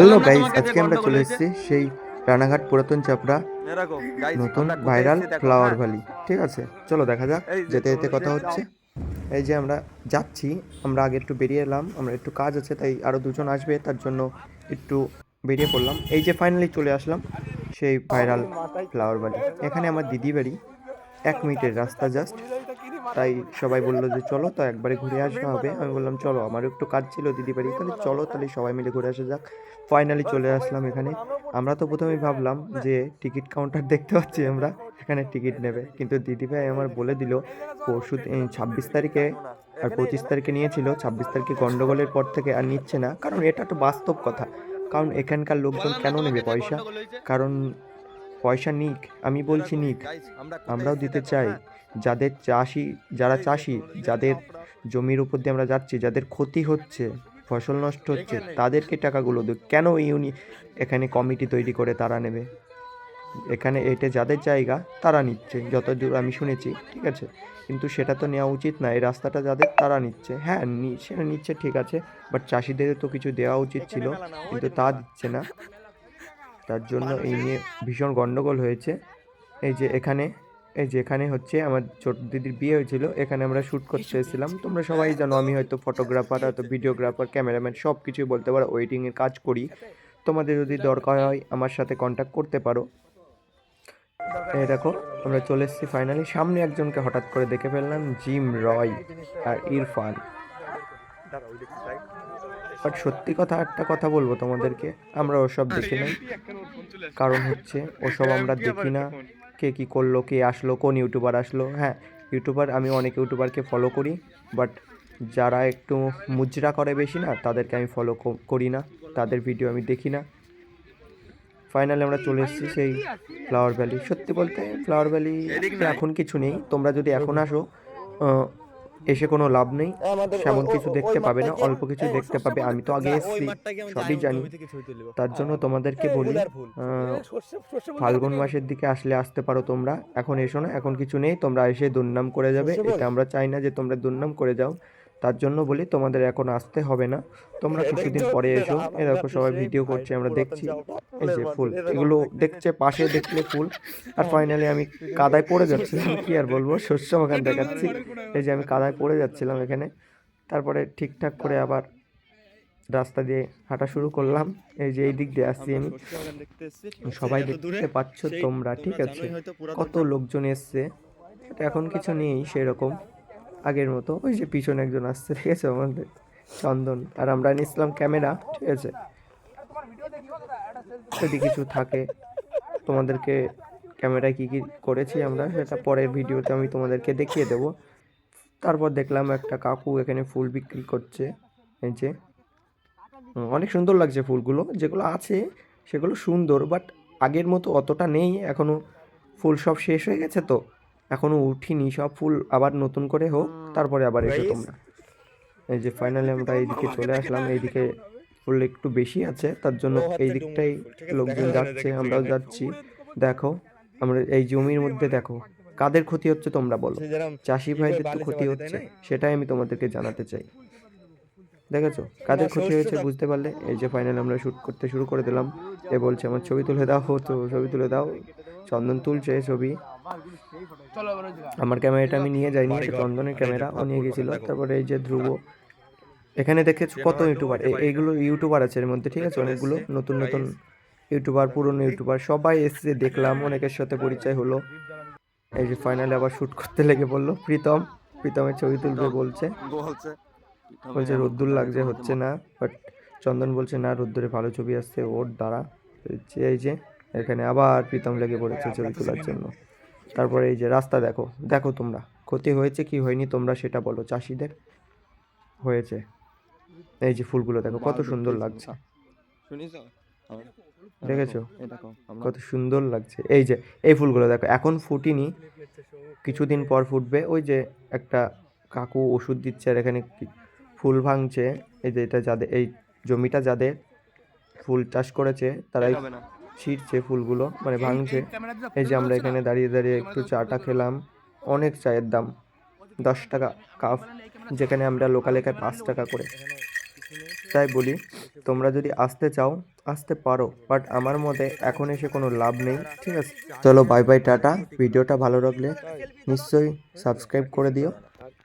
Hello guys আজকে আমরা চলে এসেছি সেই রানাঘাট পুরাতন চাপড়া নতুন ভাইরাল ফ্লাওয়ার ভ্যালি ঠিক আছে? চলো দেখা যাক যেতে যেতে কথা হচ্ছে। এই যে আমরা যাচ্ছি আমরা আগে একটু বেরিয়ে এলাম আমরা একটু কাজ আছে তাই আরও দুজন আসবে তার জন্য একটু বেরিয়ে পড়লাম। এই যে ফাইনালি চলে আসলাম সেই ভাইরাল ফ্লাওয়ার ভ্যালি এখানে আমার দিদি বাড়ি এক মিনিটের রাস্তা জাস্ট তাই সবাই বলল যে চলো, তো একবারে ঘুরে আসতে হবে। আমি বললাম, চলো, আমারও একটু কাজ ছিল দিদি বাড়ি, তাহলে চলো, তাহলে সবাই মিলে ঘুরে আসা যাক। ফাইনালি চলে আসলাম এখানে। আমরা তো প্রথমেই ভাবলাম যে টিকিট কাউন্টার দেখতে পাচ্ছি আমরা, এখানে টিকিট নেবে। কিন্তু দিদিভাই আমার বলে দিল, পরশু ছাব্বিশ তারিখে আর পঁচিশ তারিখে নিয়েছিল। ছাব্বিশ তারিখে গন্ডগোলের পর থেকে আর নিচ্ছে না। কারণ এটা তো বাস্তব কথা। কারণ এখানকার লোকজন কেন নেবে পয়সা? কারণ পয়সা নিক আমি বলছি নিক। আমরাও দিতে চাই। যাদের চাষি যারা চাষি যাদের জমির উপর দিয়ে আমরা যাচ্ছি যাদের ক্ষতি হচ্ছে ফসল নষ্ট হচ্ছে তাদেরকে টাকাগুলো দিক কেন ইউনি এখানে কমিটি তৈরি করে তারা নেবে? এখানে এটা যাদের জায়গা তারা নিচ্ছে। যতদূর আমি শুনেছি ঠিক আছে? কিন্তু সেটা তো নেওয়া উচিত না। এই রাস্তাটা যাদের তারা নিচ্ছে। হ্যাঁ সেটা নিচ্ছে ঠিক আছে। বাট চাষিদের তো কিছু দেওয়া উচিত ছিল কিন্তু তা দিচ্ছে না। তার জন্য এই নিয়ে ভীষণ গন্ডগোল হয়েছে। এই যে এখানে এই যে এখানে হচ্ছে আমার ছোট দিদির বিয়ে হয়েছিল এখানে আমরা শ্যুট করতে এসেছিলাম। তোমরা সবাই জানো আমি হয়তো ফটোগ্রাফার হয়তো ভিডিওগ্রাফার ক্যামেরাম্যান সব কিছুই বলতে পারো ওয়েডিংয়ের কাজ করি। তোমাদের যদি দরকার হয় আমার সাথে কন্ট্যাক্ট করতে পারো। এই দেখো আমরা চলে এসেছি ফাইনালি সামনে একজনকে হঠাৎ করে দেখে ফেললাম জিম রয় আর ইরফান। বাট সত্যি কথা একটা কথা বলব তোমাদেরকে আমরা ওসব দেখি নাই। কারণ হচ্ছে ওসব আমরা দেখি না। কে কী করল কে আসলো কোন ইউটিউবার আসলো। হ্যাঁ ইউটিউবার আমি অনেক ইউটিউবারকে ফলো করি বাট যারা একটু মুজরা করে বেশি না তাদেরকে আমি ফলো করি না। তাদের ভিডিও আমি দেখি না। ফাইনালি আমরা চলে এসেছি সেই ফ্লাওয়ার ভ্যালি সত্যি বলতে ফ্লাওয়ার ভ্যালি এখন কিছু নেই। তোমরা যদি এখন আসো এসে কোনো লাভ নেই সেমন কিছু দেখতে পাবে না অল্প কিছু দেখতে পাবে। আমি তো আগে এসেছি সবই জানি। তার জন্য তোমাদেরকে বলি ফাল্গুন মাসের দিকে আসলে আসতে পারো তোমরা। এখন এসো না এখন কিছু নেই তোমরা এসে দুর্নাম করে যাবে। এটা আমরা চাই না যে তোমরা দুর্নাম করে যাও। তার জন্য বলি তোমাদের এখন আসতে হবে না। তোমরা কিছুদিন পরে এসো। এরকম সবাই ভিডিও করছে আমরা দেখছি। এই যে ফুল এগুলো দেখছে পাশে দেখলে ফুল। আর ফাইনালি আমি কাদায় পড়ে যাচ্ছিলাম কি আর বলব? শস্য বাগান দেখাচ্ছি। এই যে আমি কাদায় পড়ে যাচ্ছিলাম এখানে। তারপরে ঠিকঠাক করে আবার রাস্তা দিয়ে হাঁটা শুরু করলাম। এই যে এই দিক দিয়ে আসছি আমি। সবাই দেখতে পাচ্ছ তোমরা ঠিক আছে। কত লোকজন এসছে। এখন কিছু নেই সেরকম। আগের মতো। ওই যে পিছনে একজন আসছে, ঠিক আছে, আমাদের চন্দন। আর আমরা নিয়েছিলাম ক্যামেরা, ঠিক আছে। যদি কিছু থাকে, তোমাদেরকে ক্যামেরায় কী কী করেছি আমরা, সেটা পরের ভিডিওতে আমি তোমাদেরকে দেখিয়ে দেব। তারপর দেখলাম একটা কাকু এখানে ফুল বিক্রি করছে, এই যে। অনেক সুন্দর লাগছে ফুলগুলো, যেগুলো আছে সেগুলো সুন্দর, বাট আগের মতো অতটা নেই এখনও ফুল সব শেষ হয়ে গেছে তো। এখনও উঠিনি সব ফুল আবার নতুন করে হোক তারপরে আবার এসো তোমরা। এই যে ফাইনালি আমরা এইদিকে চলে আসলাম এইদিকে ফুল একটু বেশি আছে তার জন্য এই দিকটাই লোকজন যাচ্ছে আমরাও যাচ্ছি। দেখো আমরা এই জমির মধ্যে দেখো কাদের ক্ষতি হচ্ছে তোমরা বলো। চাষি ভাইদের তো ক্ষতি হচ্ছে সেটাই আমি তোমাদেরকে জানাতে চাই। দেখেছ? কাদের ক্ষতি হয়েছে বুঝতে পারলে এই যে ফাইনাল আমরা শ্যুট করতে শুরু করে দিলাম। এ বলছে আমার ছবি তুলে দাও তো ছবি তুলে দাও। চন্দন তুলছে ছবি। আমার ক্যামেরাটা আমি নিয়ে যাইনি সে চন্দনের ক্যামেরা ও নিয়ে গেছিল। তারপরে এই যে ধ্রুব এখানে দেখেছ কত ইউটিউবার? এইগুলো ইউটিউবার আছে এর মধ্যে ঠিক আছে? অনেকগুলো নতুন নতুন ইউটিউবার পুরনো ইউটিউবার সবাই এসে দেখলাম অনেকের সাথে পরিচয় হলো। এই যে ফাইনালে আবার শ্যুট করতে লেগে বলল প্রীতম প্রীতমের ছবি তুলবে বলছে। বলছে রোদ্দুর লাগছে হচ্ছে না বাট চন্দন বলছে না রোদ্দুরে ভালো ছবি আসছে ওর দ্বারা হচ্ছে এই যে এখানে আবার প্রীতম লেগে পড়েছে ছবি তোলার জন্য। তারপরে এই যে রাস্তা দেখো দেখো তোমরা ক্ষতি হয়েছে কি হয়নি তোমরা সেটা বলো চাষিদের হয়েছে। এই যে ফুলগুলো দেখো কত সুন্দর লাগছে। দেখেছ? কত সুন্দর লাগছে। এই যে এই ফুলগুলো দেখো এখন ফুটিনি কিছুদিন পর ফুটবে। ওই যে একটা কাকু ওষুধ দিচ্ছে আর এখানে ফুল ভাঙছে। এই যে এটা যাদের এই জমিটা যাদের ফুল চাষ করেছে তারাই ছিঁড়ছে ফুলগুলো মানে ভাঙছে। এই যে আমরা এখানে দাঁড়িয়ে দাঁড়িয়ে একটু চাটা খেলাম। অনেক চায়ের দাম। দশ টাকা কাপ যেখানে আমরা লোকাল এখানে পাঁচ টাকা করে। তাই বলি তোমরা যদি আসতে চাও আসতে পারো বাট আমার মতে এখন এসে কোনো লাভ নেই ঠিক আছে? চলো বাই বাই টাটা। ভিডিওটা ভালো লাগলে নিশ্চয়ই সাবস্ক্রাইব করে দিও।